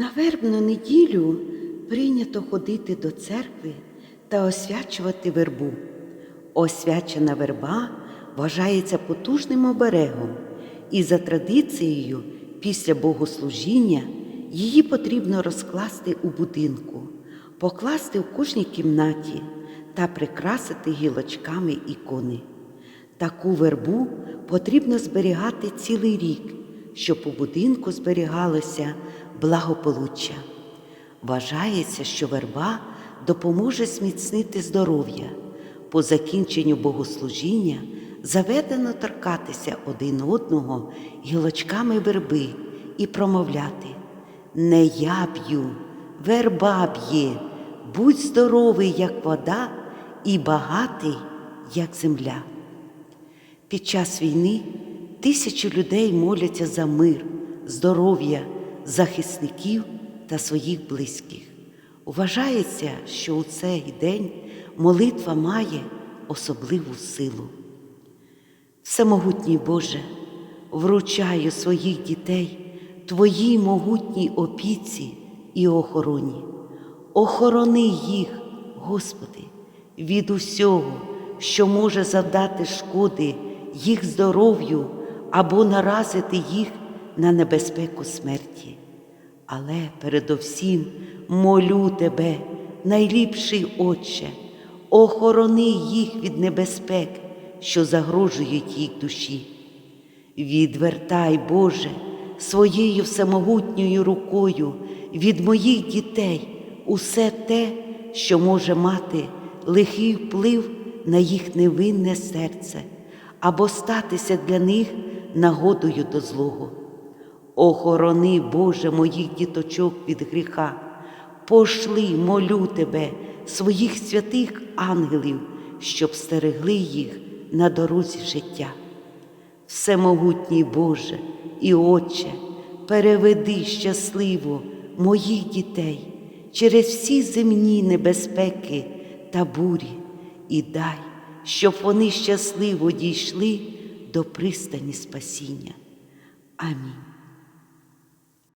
На вербну неділю прийнято ходити до церкви та освячувати вербу. Освячена верба вважається потужним оберегом, і за традицією, після богослужіння її потрібно розкласти у будинку, покласти в кожній кімнаті та прикрасити гілочками ікони. Таку вербу потрібно зберігати цілий рік, щоб у будинку зберігалося благополуччя. Вважається, що верба допоможе зміцнити здоров'я. По закінченню богослужіння заведено торкатися один одного гілочками верби і промовляти Не я б'ю, верба б'є, будь здоровий, як вода, і багатий, як земля. Під час війни тисячі людей моляться за мир, здоров'я захисників та своїх близьких. Вважається, що у цей день молитва має особливу силу. Всемогутній Боже, вручаю своїх дітей Твоїй могутній опіці і охороні. Охорони їх, Господи, від усього, що може завдати шкоди їх здоров'ю або наразити їх на небезпеку смерті. Але передовсім молю Тебе, найліпший Отче, охорони їх від небезпек, що загрожують їх душі. Відвертай, Боже, своєю всемогутньою рукою від моїх дітей усе те, що може мати лихий вплив на їх невинне серце або статися для них нагодою до злого. Охорони, Боже, моїх діточок від гріха, пошли, молю Тебе, своїх святих ангелів, щоб стерегли їх на дорозі життя. Всемогутній Боже і Отче, переведи щасливо моїх дітей через всі земні небезпеки та бурі і дай, щоб вони щасливо дійшли до пристані спасіння. Амінь.